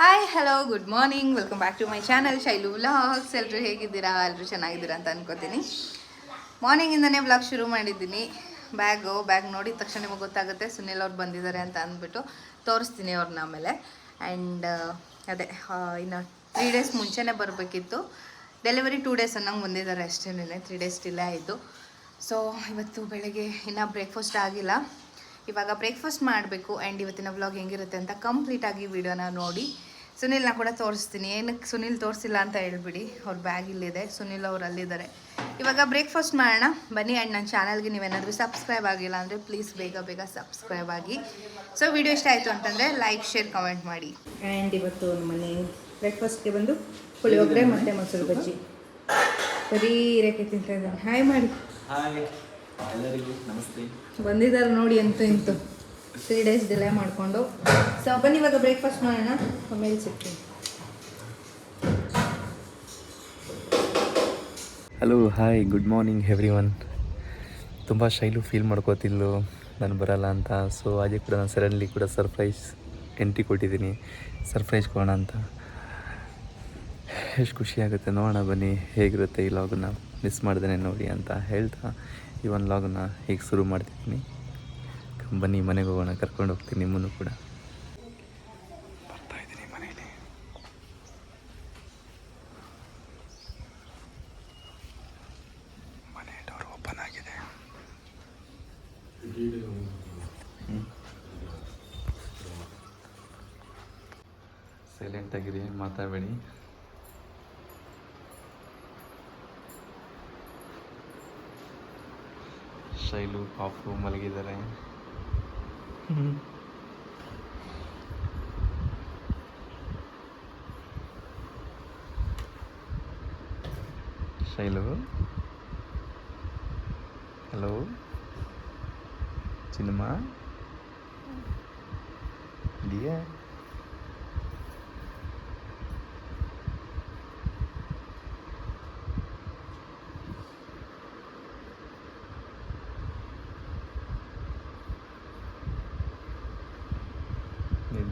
Hi hello good morning welcome back to my channel Shailu vlogs ಎಲ್ಲರೂ ಹೇಗಿದ್ದೀರಾ? ಎಲ್ಲರೂ ಚೆನ್ನಾಗಿದ್ದೀರಾ ಅಂತ ಅನ್ಕೋತೀನಿ. ಮಾರ್ನಿಂಗಿಂದನೇ ವ್ಲಾಗ್ ಶುರು ಮಾಡಿದ್ದೀನಿ. ಬ್ಯಾಗು ಬ್ಯಾಗ್ ನೋಡಿದ ತಕ್ಷಣ ನಿಮಗೆ ಗೊತ್ತಾಗುತ್ತೆ, ಸುನಿಲ್ ಅವ್ರು ಬಂದಿದ್ದಾರೆ ಅಂತ ಅಂದ್ಬಿಟ್ಟು ತೋರಿಸ್ತೀನಿ ಅವ್ರನ್ನ ಆಮೇಲೆ. ಆ್ಯಂಡ್ ಅದೇ ಇನ್ನು ತ್ರೀ ಡೇಸ್ ಮುಂಚೆನೇ ಬರಬೇಕಿತ್ತು. ಡೆಲಿವರಿ ಟೂ ಡೇಸ್ ಅನ್ನಂಗೆ ಬಂದಿದ್ದಾರೆ ಅಷ್ಟೇನೆ ತ್ರೀ ಡೇಸ್ ಡಿಲೇ ಆಯಿತು. ಸೊ ಇವತ್ತು ಬೆಳಗ್ಗೆ ಇನ್ನೂ ಬ್ರೇಕ್ಫಾಸ್ಟ್ ಆಗಿಲ್ಲ. ಇವಾಗ ಬ್ರೇಕ್ಫಾಸ್ಟ್ ಮಾಡಬೇಕು ಆ್ಯಂಡ್ ಇವತ್ತಿನ ವ್ಲಾಗ್ ಹೆಂಗಿರುತ್ತೆ ಅಂತ ಕಂಪ್ಲೀಟಾಗಿ ವಿಡಿಯೋನ ನೋಡಿ. ಸುನಿಲ್ನ ಕೂಡ ತೋರಿಸ್ತೀನಿ. ಏನಕ್ಕೆ ಸುನಿಲ್ ತೋರಿಸಿಲ್ಲ ಅಂತ ಹೇಳ್ಬಿಡಿ. ಅವ್ರ ಬ್ಯಾಗ್ ಇಲ್ಲಿದೆ. ಸುನಿಲ್ ಅವ್ರು ಅಲ್ಲಿದ್ದಾರೆ. ಇವಾಗ ಬ್ರೇಕ್ಫಾಸ್ಟ್ ಮಾಡೋಣ. ಬನ್ನಿ ಆ್ಯಂಡ್ ನನ್ನ ಚಾನಲ್ಗೆ ನೀವೇನಾದರೂ ಸಬ್ಸ್ಕ್ರೈಬ್ ಆಗಿಲ್ಲ ಅಂದರೆ ಪ್ಲೀಸ್ ಬೇಗ ಬೇಗ ಸಬ್ಸ್ಕ್ರೈಬ್ ಆಗಿ. ಸೊ ವಿಡಿಯೋ ಇಷ್ಟ ಆಯಿತು ಅಂತಂದರೆ ಲೈಕ್ ಶೇರ್ ಕಮೆಂಟ್ ಮಾಡಿ. ಆ್ಯಂಡ್ ಇವತ್ತು ನಮ್ಮನೆ ಬ್ರೇಕ್ಫಾಸ್ಟ್ಗೆ ಬಂದು ಪುಳಿಯೋಗರೆ ಮತ್ತು ಮೊಸರು ಬಜ್ಜಿ. ಬರೀ ರೇಖೆ ತಿಂತಾ ಇದ್ದಾನೆ ಹಾಯ್ ಮಾಡಿ. ಹಾಯ್ ಎಲ್ಲರಿಗೂ ನಮಸ್ತೆ. ಬಂದಿದ್ದಾರೆ ನೋಡಿ ಅಂತೂ ಇಂತು ತ್ರೀ ಡೇಸ್ ಡಿಲೇ ಮಾಡಿಕೊಂಡು. ಸೊ ಬನ್ನಿ ಇವಾಗ ಬ್ರೇಕ್ಫಾಸ್ಟ್ ಮಾಡೋಣ. ಆಮೇಲೆ ಸಿಗ್ತೀನಿ. Hello hi good morning everyone ತುಂಬ ಶೈಲು ಫೀಲ್ ಮಾಡ್ಕೋತಿಲ್ಲು. ನಾನು ಬರಲ್ಲ ಅಂತ. ಸೊ ಅದೇ ಕೂಡ ನಾನು ಸಡನ್ಲಿ ಕೂಡ ಸರ್ಪ್ರೈಸ್ ಎಂಟ್ರಿ ಕೊಟ್ಟಿದ್ದೀನಿ. ಸರ್ಪ್ರೈಸ್ ಕೊಡೋಣ ಅಂತ. ಎಷ್ಟು ಖುಷಿ ಆಗುತ್ತೆ. ನೋಡೋಣ ಬನ್ನಿ ಹೇಗಿರುತ್ತೆ ಈ ಲಾಗನ್ನ ಮಿಸ್ ಮಾಡ್ದೇನೆ ನೋಡಿ ಅಂತ ಹೇಳ್ತಾ. ಈ ಒಂದು ಲಾಗನ್ನು ಹೇಗೆ ಶುರು ಮಾಡ್ತಿದ್ದೀನಿ? ಬನ್ನಿ, ಮನೆಗೆ ಹೋಗೋಣ, ಕರ್ಕೊಂಡು ಹೋಗ್ತೀನಿ ನಿಮ್ಮನ್ನು ಕೂಡ. ಬರ್ತಾ ಇದ್ದೀನಿ ಮನೆ ಡೋರ್ ಓಪನ್ ಆಗಿದೆ. ಸೈಲೆಂಟ್ ಆಗಿರಿ, ಮಾತಾಡಬೇಡಿ. ಶೈಲು ಪಾಪು ಮಲಗಿದ್ದಾರೆ ಶೈಲು ಹಲೋ ಚಿನ್ನಮ್ಮ ಇದೆಯಾ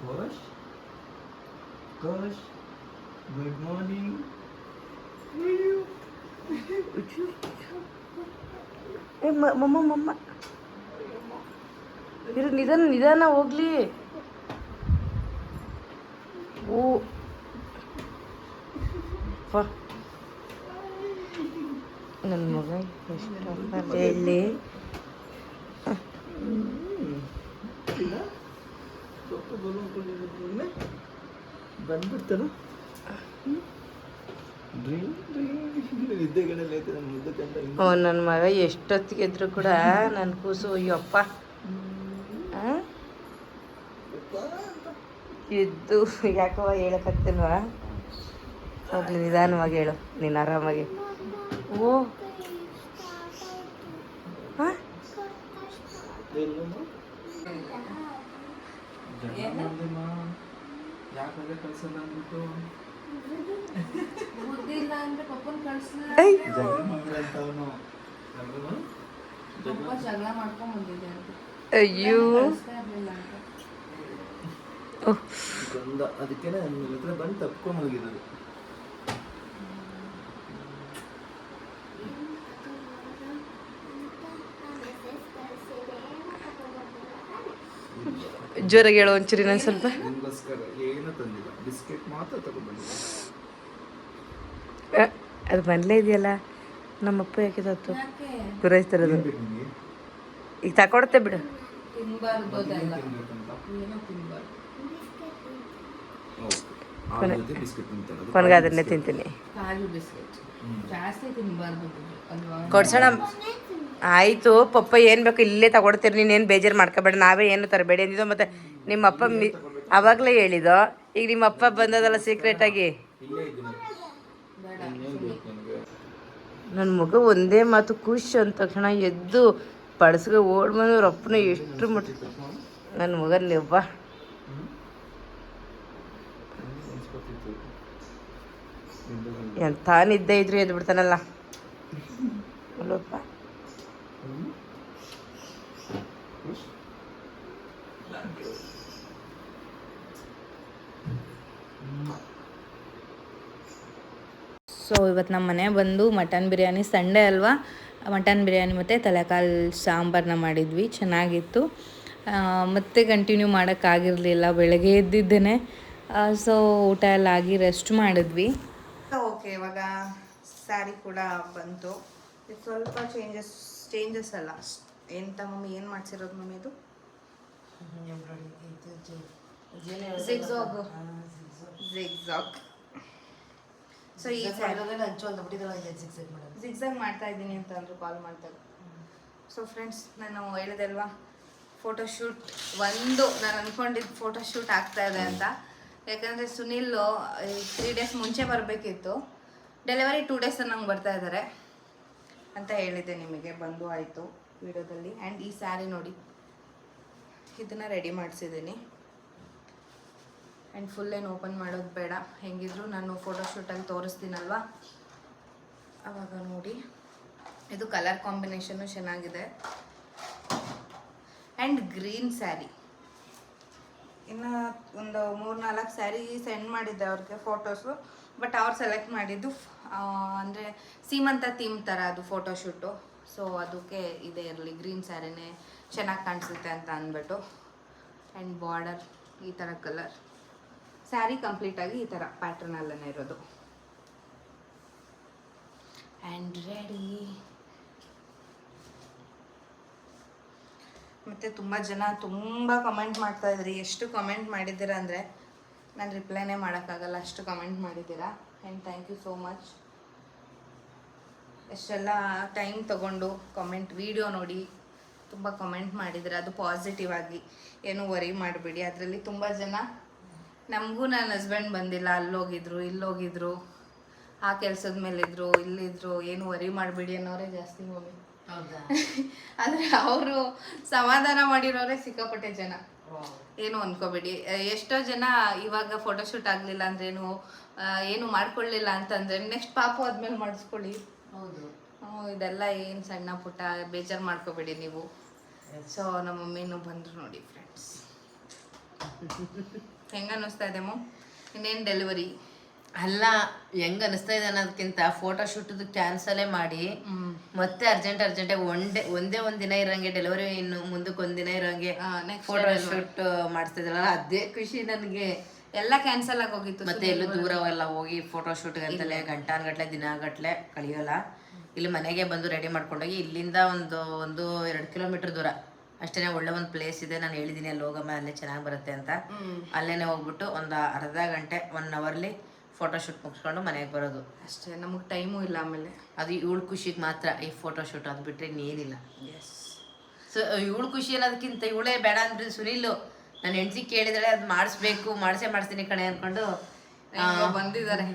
ಕೋಶ್ ಕೋಶ್ ಗುಡ್ ಮಾರ್ನಿಂಗ್ ಏ ಮ- ಮಮ್ಮ ಮಮ್ಮ ಇರು ನಿಧಾನ ನಿಧಾನ ಹೋಗ್ಲಿ. ಓ. ವಾ ನನ್ನ ಮಗ ಎಷ್ಟು ಬಂದ್ಬಿಡ್ತಾರ ನಿದ್ದೆಗಳಲ್ಲಿ ನನ್ನ ಓ ನನ್ನ ಮಗ ಎಷ್ಟೊತ್ತಿಗೆ ಇದ್ರು ಕೂಡ ನನ್ನ ಕೂಸು ಅಯ್ಯಪ್ಪ. ಎದ್ದು ಇದ್ದು ಯಾಕೋ ಹೇಳಕ್ಕಾಗ್ತಿಲ್ವಾ ಹೋಗ್ಲಿ ನಿಧಾನವಾಗಿ ಹೇಳು ನೀನು ಆರಾಮಾಗಿ. ಓ. ಹಾಂ? ಯಾಕೆ ಕಳ್ಸಲ್ಲ ಅಂದ್ಬಿಟ್ಟು. ಐ ಜಗಳ ಮಾಡ್ಬಿಡಂತ ಅವನು ಅಯ್ಯೋ. ಅದಕ್ಕೆ ನನ್ನ ಹತ್ರ ಬಂದು ತಪ್ಕೊಂಡ್ ಹೋಗಿರೋದು. ಜೋರಾಗಿ ಹೇಳು ಒಂಚೂರಿ ನಾನು ಸ್ವಲ್ಪ. ನಿಮಗೋಸ್ಕರ ಏನೂ ತಂದಿಲ್ಲ. ಬಿಸ್ಕೆಟ್ ಮಾತ್ರ ತಗೊಂಡ್ಬಂದಿದ್ದೆ. ಅ, ಅದು ಬಂದಲೇ ಇದೆಯಲ್ಲ? ನಮ್ಮಪ್ಪ ಯಾಕೆ ತತ್ತು? ಪೂರೈಸ್ತಾರದು ಈಗ ತಕೊಡುತ್ತೆ ಬಿಡು. ಕೊನೆಗಾದ್ರೆ ಕೊನೆಗೆ ಅದನ್ನೇ ತಿಂತೀನಿ. ಕೊಡ್ಸೋಣ. ಆಯಿತು, ಪಪ್ಪ ಏನು ಬೇಕು ಇಲ್ಲೇ ತಗೊಡ್ತೀರಿ ನೀನೇನು ಬೇಜಾರು ಮಾಡ್ಕೋಬೇಡ, ನಾವೇ ಏನು ತರಬೇಡಿ ಅಂದಿದ್ದು ಮತ್ತು ನಿಮ್ಮ ಅಪ್ಪ ಮಿ ಅವಾಗಲೇ ಹೇಳಿದ್ದು. ಈಗ ನಿಮ್ಮ ಅಪ್ಪ ಬಂದದಲ್ಲ ಸೀಕ್ರೆಟಾಗಿ ನನ್ನ ಮಗ ಒಂದೇ ಮಾತು ಖುಷಿ ಅಂದ ತಕ್ಷಣ ಎದ್ದು ಪಡಸ್ಗೆ ಓಡ್ ಬಂದು ಅವ್ರ ಅಪ್ಪನ ಎಷ್ಟು ಮಟ್ಟ ನನ್ನ ಮಗ ಒಬ್ಬ ಎಂಥ ನಿದ್ದೆ ಇದ್ರು ಎದ್ದು ಬಿಡ್ತಾನಲ್ಲ ಅಲ್ಲಪ್ಪ. ಸೊ ಇವತ್ತು ನಮ್ಮ ಮನೆ ಬಂದು ಮಟನ್ ಬಿರಿಯಾನಿ ಸಂಡೇ ಅಲ್ವಾ? ಮಟನ್ ಬಿರಿಯಾನಿ ಮತ್ತು ತಲೆಕಾಲು ಸಾಂಬಾರನ್ನ ಮಾಡಿದ್ವಿ. ಚೆನ್ನಾಗಿತ್ತು. ಮತ್ತೆ ಕಂಟಿನ್ಯೂ ಮಾಡೋಕ್ಕಾಗಿರಲಿಲ್ಲ ಬೆಳಗ್ಗೆ ಎದ್ದಿದ್ದೇನೆ. ಸೊ ಊಟ ಎಲ್ಲ ಆಗಿ ರೆಸ್ಟ್ ಮಾಡಿದ್ವಿ. ಓಕೆ ಇವಾಗ ಸ್ಯಾರಿ ಕೂಡ ಬಂತು. ಸ್ವಲ್ಪ ಚೇಂಜಸ್ ಚೇಂಜಸ್ ಅಲ್ಲ ಎಂತ ಮಮ್ಮಿ ಏನು ಮಾಡ್ಸಿರೋದು ಮಮ್ಮಿ ಇದು? ಸೊ ಈ ಸಿಕ್ಸಾಗ್ ಮಾಡ್ತಾ ಇದ್ದೀನಿ ಅಂತ ಅಂದ್ರು ಕಾಲ್ ಮಾಡ್ತಾರೆ ಸೊ ಫ್ರೆಂಡ್ಸ್ ನಾನು ಹೇಳಿದಲ್ವಾ? ಫೋಟೋಶೂಟ್ ಒಂದು ನಾನು ಅನ್ಕೊಂಡಿದ್ದು ಫೋಟೋಶೂಟ್ ಆಗ್ತಾ ಇದೆ ಅಂತ. ಯಾಕಂದರೆ ಸುನಿಲ್ ತ್ರೀ ಡೇಸ್ ಮುಂಚೆ ಬರಬೇಕಿತ್ತು. ಡೆಲಿವರಿ ಟೂ ಡೇಸ್ ನಂಗೆ ಬರ್ತಾ ಇದ್ದಾರೆ ಅಂತ ಹೇಳಿದೆ ನಿಮಗೆ, ಬಂದು ಆಯಿತು ವಿಡಿಯೋದಲ್ಲಿ. ಆ್ಯಂಡ್ ಈ ಸ್ಯಾರಿ ನೋಡಿ, ಇದನ್ನು ರೆಡಿ ಮಾಡಿಸಿದ್ದೀನಿ. ಆ್ಯಂಡ್ ಫುಲ್ ಏನು ಓಪನ್ ಮಾಡೋದು ಬೇಡ. ಹೆಂಗಿದ್ರು ನಾನು ಫೋಟೋಶೂಟಲ್ಲಿ ತೋರಿಸ್ತೀನಲ್ವಾ? ಅವಾಗ ನೋಡಿ. ಇದು ಕಲರ್ ಕಾಂಬಿನೇಷನ್ನು ಚೆನ್ನಾಗಿದೆ. ಆ್ಯಂಡ್ ಗ್ರೀನ್ ಸ್ಯಾರಿ ಇನ್ನು ಒಂದು ಮೂರು ನಾಲ್ಕು ಸ್ಯಾರಿ ಸೆಂಡ್ ಮಾಡಿದ್ದೆ ಅವ್ರಿಗೆ ಫೋಟೋಸು ಬಟ್ ಅವ್ರು ಸೆಲೆಕ್ಟ್ ಮಾಡಿದ್ದು ಅಂದರೆ ಸೀಮಂತ ಥೀಮ್ ಥರ ಅದು ಫೋಟೋಶೂಟು ಸೊ ಅದಕ್ಕೆ ಇದೇ ಇರಲಿ. ಗ್ರೀನ್ ಸ್ಯಾರಿನೇ ಚೆನ್ನಾಗಿ ಕಾಣಿಸುತ್ತೆ ಅಂತ ಅಂದ್ಬಿಟ್ಟು. ಆ್ಯಂಡ್ ಬಾರ್ಡರ್ ಈ ಥರ ಕಲರ್ ಸ್ಯಾರಿ ಕಂಪ್ಲೀಟಾಗಿ ಈ ಥರ ಪ್ಯಾಟ್ರನಲ್ಲೇ ಇರೋದು. ಆ್ಯಂಡ್ ರೆಡಿ ಮತ್ತು ತುಂಬ ಜನ ತುಂಬ ಕಮೆಂಟ್ ಮಾಡ್ತಾ ಇದ್ರಿ. ಎಷ್ಟು ಕಮೆಂಟ್ ಮಾಡಿದ್ದೀರಾ ಅಂದರೆ ನಾನು ರಿಪ್ಲೈನೇ ಮಾಡೋಕ್ಕಾಗಲ್ಲ ಅಷ್ಟು ಕಮೆಂಟ್ ಮಾಡಿದ್ದೀರಾ? And thank you so much ಎಷ್ಟೆಲ್ಲ ಟೈಮ್ ತಗೊಂಡು ಕಮೆಂಟ್ ವಿಡಿಯೋ ನೋಡಿ ತುಂಬ ಕಮೆಂಟ್ ಮಾಡಿದ್ರೆ ಅದು ಪಾಸಿಟಿವ್ ಆಗಿ ಏನು ವರಿ ಮಾಡಬೇಡಿ. ಅದರಲ್ಲಿ ತುಂಬ ಜನ ನಮಗೂ ನನ್ನ ಹಸ್ಬೆಂಡ್ ಬಂದಿಲ್ಲ ಅಲ್ಲೋಗಿದ್ರು ಇಲ್ಲೋಗಿದ್ರು ಆ ಕೆಲಸದ ಮೇಲಿದ್ರು ಇಲ್ಲಿದ್ರು ಏನು ವರಿ ಮಾಡಬೇಡಿ ಅನ್ನೋರೇ ಜಾಸ್ತಿ ಮಮ್ಮಿ ಹೌದಾ? ಆದರೆ ಅವರು ಸಮಾಧಾನ ಮಾಡಿರೋರೇ ಸಿಕ್ಕಾಪಟ್ಟೆ ಜನ. ಏನು ಅನ್ಕೋಬೇಡಿ. ಎಷ್ಟೋ ಜನ ಇವಾಗ ಫೋಟೋಶೂಟ್ ಆಗಲಿಲ್ಲ ಅಂದ್ರೇನು ಏನು ಮಾಡ್ಕೊಳ್ಳಿಲ್ಲ ಅಂತಂದ್ರೆ ನೆಕ್ಸ್ಟ್ ಪಾಪು ಆದ್ಮೇಲೆ ಮಾಡಿಸ್ಕೊಳ್ಳಿ. ಇದೆಲ್ಲ ಏನು ಸಣ್ಣ ಪುಟ್ಟ ಬೇಜಾರು ಮಾಡ್ಕೋಬೇಡಿ ನೀವು. ಸೊ ನಮ್ಮ ಮಮ್ಮಿನೂ ಬಂದರು ನೋಡಿ ಫ್ರೆಂಡ್ಸ್ ಹೆಂಗ ಅನ್ನಿಸ್ತಾ ಇದೆ ಮಮ್ ಇನ್ನೇನು ಡೆಲಿವರಿ ಅಲ್ಲ ಹೆಂಗ್ ಅನಿಸ್ತಾ ಇದೆ ಅನ್ನೋದಕ್ಕಿಂತ ಫೋಟೋ ಶೂಟ್ ಕ್ಯಾನ್ಸಲೇ ಮಾಡಿ ಮತ್ತೆ ಅರ್ಜೆಂಟ್ ಅರ್ಜೆಂಟ್ ಒಂದೇ ಒಂದೇ ಒಂದ್ ದಿನ ಇರೋಂಗೆ ಡೆಲಿವರಿ ಇನ್ನು ಮುಂದಕ್ಕೆ ಒಂದ್ ದಿನ ಇರೋಂಗೆ ಫೋಟೋ ಶೂಟ್ ಮಾಡಿಸ್ತಿದ್ರಲ್ಲ ಅದೇ ಖುಷಿ ನನಗೆ. ಎಲ್ಲ ಕ್ಯಾನ್ಸಲ್ ಆಗೋಗಿತ್ತು ಮತ್ತೆ ಎಲ್ಲೂ ದೂರ ಎಲ್ಲ ಹೋಗಿ ಫೋಟೋ ಶೂಟ್ ಅಂತಲೇ ದಿನ ದಿನಗಟ್ಲೆ ಕಳಿಯೋಲ್ಲ. ಇಲ್ಲಿ ಮನೆಗೆ ಬಂದು ರೆಡಿ ಮಾಡ್ಕೊಂಡೋಗಿ ಇಲ್ಲಿಂದ ಒಂದು ಒಂದು ಎರಡು ಕಿಲೋಮೀಟರ್ ದೂರ. ಅಷ್ಟೇ ಒಳ್ಳೆ ಒಂದು ಪ್ಲೇಸ್ ಇದೆ ನಾನು ಹೇಳಿದ್ದೀನಿ ಅಲ್ಲಿ ಹೋಗಮ್ಮ ಅಲ್ಲೇ ಚೆನ್ನಾಗಿ ಬರುತ್ತೆ ಅಂತ. ಅಲ್ಲೇನೆ ಹೋಗ್ಬಿಟ್ಟು ಒಂದು ಅರ್ಧ ಗಂಟೆ ಒನ್ ಅವರ್ಲಿ ಫೋಟೋ ಶೂಟ್ ಮುಗಿಸ್ಕೊಂಡು ಮನೆಗೆ ಬರೋದು. ಅಷ್ಟೇ ನಮಗೆ ಟೈಮು ಇಲ್ಲ ಆಮೇಲೆ. ಅದು ಇವಳು ಖುಷಿಗೆ ಮಾತ್ರ ಈ ಫೋಟೋಶೂಟ್ ಅದು ಬಿಟ್ಟರೆ ಇನ್ನೇನಿಲ್ಲ. ಎಸ್ ಸೊ ಇವಳು ಖುಷಿ ಅನ್ನೋದಕ್ಕಿಂತ ಇವಳೇ ಬೇಡ ಅಂದ್ರೆ ಸುನೀಲು ನನ್ನ ಹೆಂಡತಿ ಕೇಳಿದಾಳೆ ಅದು ಮಾಡಿಸ್ಬೇಕು ಮಾಡಿಸೇ ಮಾಡಿಸ್ತೀನಿ ಕಣೆ ಅಂದ್ಕೊಂಡು ಬಂದಿದ್ದಾರೆ.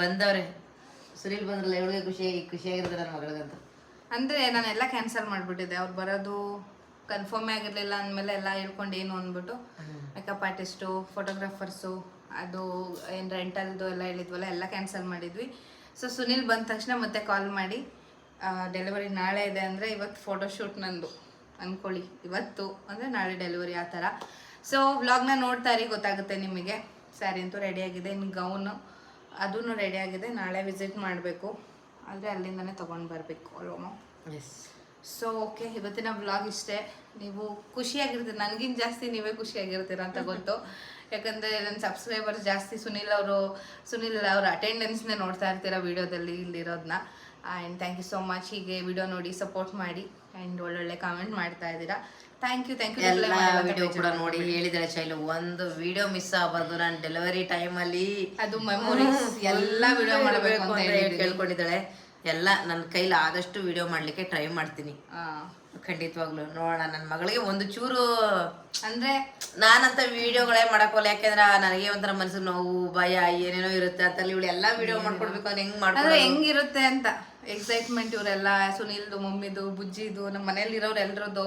ಬಂದವ್ರೆ. ಸುನಿಲ್ ಬಂದ್ರಲ್ಲ ಇವಳಿಗೆ ಖುಷಿ ಖುಷಿಯಾಗಿರ್ತಾರೆ ನನ್ನ ಮಗಳಿಗಂತ ಅಂದರೆ ನಾನೆಲ್ಲ ಕ್ಯಾನ್ಸಲ್ ಮಾಡಿಬಿಟ್ಟಿದ್ದೆ. ಅವ್ರು ಬರೋದು ಕನ್ಫರ್ಮೇ ಆಗಿರಲಿಲ್ಲ ಅಂದಮೇಲೆ ಎಲ್ಲ ಹೇಳ್ಕೊಂಡು ಏನು ಅಂದ್ಬಿಟ್ಟು ಮೇಕಪ್ ಆರ್ಟಿಸ್ಟು ಫೋಟೋಗ್ರಾಫರ್ಸು ಅದು ಏನು ರೆಂಟಲ್ದು ಎಲ್ಲ ಹೇಳಿದ್ವಲ್ಲ ಎಲ್ಲ ಕ್ಯಾನ್ಸಲ್ ಮಾಡಿದ್ವಿ. ಸೊ ಸುನಿಲ್ ಬಂದ ತಕ್ಷಣ ಮತ್ತೆ ಕಾಲ್ ಮಾಡಿ ಡೆಲಿವರಿ ನಾಳೆ ಇದೆ ಅಂದರೆ ಇವತ್ತು ಫೋಟೋಶೂಟ್ ನಂದು. ಅಂದ್ಕೊಳ್ಳಿ ಇವತ್ತು ಅಂದರೆ ನಾಳೆ ಡೆಲಿವರಿ ಆ ಥರ. ಸೊ ವ್ಲಾಗ್ನ ನೋಡ್ತಾ ಇರಿ ಗೊತ್ತಾಗುತ್ತೆ ನಿಮಗೆ. ಸ್ಯಾರಿ ಅಂತೂ ರೆಡಿಯಾಗಿದೆ ಇನ್ನು ಗೌನು ಅದೂ ರೆಡಿಯಾಗಿದೆ ನಾಳೆ ವಿಸಿಟ್ ಮಾಡಬೇಕು. ಆದರೆ ಅಲ್ಲಿಂದನೇ ತೊಗೊಂಡು ಬರಬೇಕು ಅಲ್ವಮ್ಮ ಎಸ್ ಸೊ ಓಕೆ ಇವತ್ತಿನ ವ್ಲಾಗ್ ಇಷ್ಟೇ. ನೀವು ಖುಷಿಯಾಗಿರ್ತೀರ ನನಗಿಂತ ಜಾಸ್ತಿ ನೀವೇ ಖುಷಿಯಾಗಿರ್ತೀರ ಅಂತ ಗೊತ್ತು. ಯಾಕಂದರೆ ನನ್ನ ಸಬ್ಸ್ಕ್ರೈಬರ್ಸ್ ಜಾಸ್ತಿ ಸುನಿಲ್ ಅವರು ಸುನಿಲ್ ಅವ್ರ ಅಟೆಂಡೆನ್ಸ್ನೇ ನೋಡ್ತಾ ಇರ್ತೀರ ವೀಡಿಯೋದಲ್ಲಿ ಇಲ್ಲಿರೋದನ್ನ and thank you so much ಹೀಗೆ ವಿಡಿಯೋ ನೋಡಿ ಸಪೋರ್ಟ್ ಮಾಡಿ ಆ್ಯಂಡ್ ಒಳ್ಳೊಳ್ಳೆ ಕಾಮೆಂಟ್ ಮಾಡ್ತಾ ಇದ್ದೀರಾ. ಥ್ಯಾಂಕ್ ಯು ಥ್ಯಾಂಕ್ ಯು ಎಲ್ಲ ವಿಡಿಯೋ ಕೂಡ ನೋಡಿ ಹೇಳಿದಾಳೆ ಶೈಲು. ಒಂದು ವಿಡಿಯೋ ಮಿಸ್ ಆಗಬಾರ್ದು. ನಾನು ಡೆಲಿವರಿ ಟೈಮಲ್ಲಿ ಅದು ಮೆಮೊರೀಸ್ ಎಲ್ಲ ವಿಡಿಯೋ ಮಾಡಬೇಕು ಅಂತ ಹೇಳಿ ಕೇಳ್ಕೊಂಡಿದ್ದಾಳೆ ಎಲ್ಲ ನನ್ನ ಕೈಲಿ ಆದಷ್ಟು ವಿಡಿಯೋ ಮಾಡ್ಲಿಕ್ಕೆ ಟ್ರೈ ಮಾಡ್ತೀನಿ. ಖಂಡಿತವಾಗ್ಲು ನೋಡೋಣ. ನನ್ನ ಮಗಳಿಗೆ ಒಂದು ಚೂರು ಅಂದ್ರೆ ನಾನಂತ ವಿಡಿಯೋಗಳೇ ಮಾಡಕೋಲ್ಲ ಯಾಕೆಂದ್ರೆ ನನಗೆ ಒಂಥರ ಮನಸ್ಸು ನೋವು ಭಯ ಏನೇನೋ ಇರುತ್ತೆ ಅಂತ ಇವಳು ಎಲ್ಲ ವಿಡಿಯೋ ಮಾಡ್ಕೊಡ್ಬೇಕು ಅಂದ್ರೆ ಹೆಂಗ್ ಮಾಡ್ತಾರೆ ಹೆಂಗಿರುತ್ತೆ ಅಂತ. ಎಕ್ಸೈಟ್ಮೆಂಟ್ ಇವರೆಲ್ಲ ಸುನಿಲ್ದು ಮಮ್ಮಿದು ಬುಜ್ಜಿದು ನಮ್ಮ ಮನೇಲಿ ಇರೋರು ಎಲ್ರದ್ದು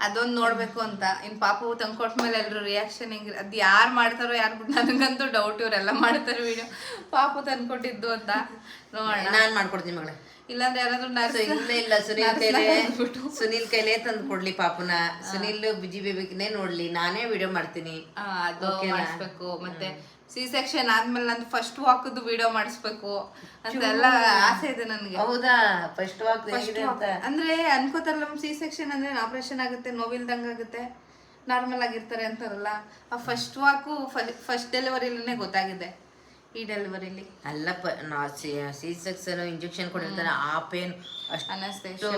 ಅದೊಂದು ನೋಡ್ಬೇಕು ಅಂತ. ಇನ್ ಪಾಪು ತಂದ್ಕೊಟ್ಮೇಲೆ ಎಲ್ರು ರಿಯಾಕ್ಷನ್ ಹೆಂಗಿರ ಅದ್ ಯಾರು ಮಾಡ್ತಾರೋ ಯಾರು ಬಿಟ್ಟು ನನಗಂತೂ ಡೌಟ್ ಇವರೆಲ್ಲ ಮಾಡ್ತಾರೆ ವಿಡಿಯೋ ಪಾಪು ತಂದ್ಕೊಟ್ಟಿದ್ದು ಅಂತ. ನೋಡೋಣ. ನಾನ್ ಮಾಡ್ಕೊಡ್ತೀನಿ ಮಗಳೇ. ಇಲ್ಲಾಂದ್ರೆ ಯಾರಾದ್ರೂ ನರ್ಸ್ ಇಲ್ಲ ಇಲ್ಲ ಸುನಿಲ್ ಕೈಲೇ ಸುನಿಲ್ ಕೈಲೇ ತಂದು ಕೊಡ್ಲಿ ಪಾಪುನ. ಸುನಿಲ್ ಬಿಜಿ ಬೇಬಿನೇ ನೋಡ್ಲಿ. ನಾನೇ ವಿಡಿಯೋ ಮಾಡ್ತೀನಿ. ಆ, ಅದು ಮಾಡಿಸ್ಬೇಕು. ಮತ್ತೆ ಸಿ ಸೆಕ್ಷನ್ ಆದ್ಮೇಲೆ ನಂದು ಫಸ್ಟ್ ವಾಕದ್ದು ವಿಡಿಯೋ ಮಾಡಿಸ್ಬೇಕು ಅಂತೆಲ್ಲ ಆಸೆ ಇದೆ ನನಗೆ. ಹೌದಾ? ಫಸ್ಟ್ ವಾಕ್ ಅಂದ್ರೆ ಅನ್ಕೋತಾರಲ್ಲ ಸಿ ಸೆಕ್ಷನ್ ಅಂದ್ರೆ ಆಪರೇಷನ್ ಆಗುತ್ತೆ ನೋವಿಲ್ದಂಗ ಆಗುತ್ತೆ ನಾರ್ಮಲ್ ಆಗಿರ್ತಾರೆ ಅಂತಾರಲ್ಲ. ಆ ಫಸ್ಟ್ ವಾಕು ಫಸ್ಟ್ ಡೆಲಿವರಿಲೇ ಗೊತ್ತಾಗಿದೆ ಈ ಡೆಲಿವರಿಲಿ ಅಲ್ಲಪ್ಪ ನಾ ಸಿ ಸೆಕ್ಷನ್ ಇಂಜೆಕ್ಷನ್ ಕೊಟ್ಟಿರ್ತಾರೆ ಆ ಪೇನ್ ಅಷ್ಟು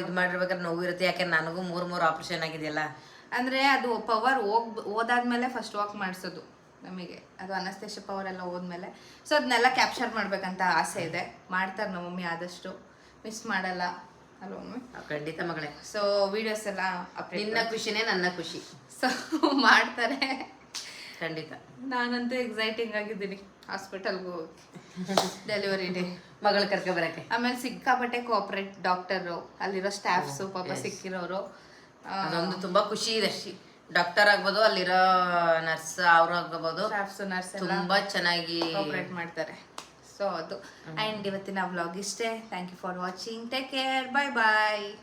ಇದು ಮಾಡಿರ್ಬೇಕಾದ್ರೆ ನೋವಿರುತ್ತೆ ಯಾಕಂದ್ರೆ ನನಗೂ ಮೂರ್ ಮೂರು ಆಪರೇಷನ್ ಆಗಿದೆಯಲ್ಲ? ಅಂದ್ರೆ ಅದು ಪವರ್ ಹೋಗ್ ಹೋದಾದ್ಮೇಲೆ ಫಸ್ಟ್ ವಾಕ್ ಮಾಡಿಸೋದು. ನಮಗೆ. ಅದು ಅನಸ್ತೇಶಪ್ಪ ಅವರೆಲ್ಲ ಹೋದ್ಮೇಲೆ. ಸೊ ಅದನ್ನೆಲ್ಲ ಕ್ಯಾಪ್ಚರ್ ಮಾಡ್ಬೇಕಂತ ಆಸೆ ಇದೆ. ಮಾಡ್ತಾರೆ ನಮ್ಮ ಮಮ್ಮಿ ಆದಷ್ಟು. ಮಿಸ್ ಮಾಡಲ್ಲ. ಅಲ್ವ ಮಮ್ಮಿ. ಖಂಡಿತ ಮಗಳೇ. ಸೊ ವಿಡಿಯೋಸ್ ಎಲ್ಲ ನಿನ್ನ ಖುಷಿನೇ ನನ್ನ ಖುಷಿ. ಸೊ ಮಾಡ್ತಾರೆ. ಖಂಡಿತ. ನಾನಂತೂ ಎಕ್ಸೈಟಿಂಗ್ ಆಗಿದ್ದೀನಿ. ಹಾಸ್ಪಿಟಲ್ಗೆ ಹೋಗಿ. ಡೆಲಿವರಿ ಡೇ ಮಗಳು ಕರ್ಕ ಬರಕ್ಕೆ. ಆಮೇಲೆ ಸಿಕ್ಕಾಪಟ್ಟೆ ಕೋಆಪರೇಟ್ ಡಾಕ್ಟರು ಅಲ್ಲಿರೋ ಸ್ಟಾಫ್ಸು ಪಾಪ ಸಿಕ್ಕಿರೋರು. ಅದೊಂದು ತುಂಬಾ ಖುಷಿ ಇದೆ. ಡಾಕ್ಟರ್ ಆಗ್ಬೋದು ಅಲ್ಲಿರೋ ನರ್ಸ್ ಅವರು ಆಗ್ಬೋದು. ನರ್ಸ್ ತುಂಬಾ ಚೆನ್ನಾಗಿ ಆಪರೇಟ್ ಮಾಡ್ತಾರೆ. ಸೊ ಅದು. ಆ್ಯಂಡ್ ಇವತ್ತಿನ ವ್ಲಾಗ್ ಇಷ್ಟೇ. Thank you for watching take care bye bye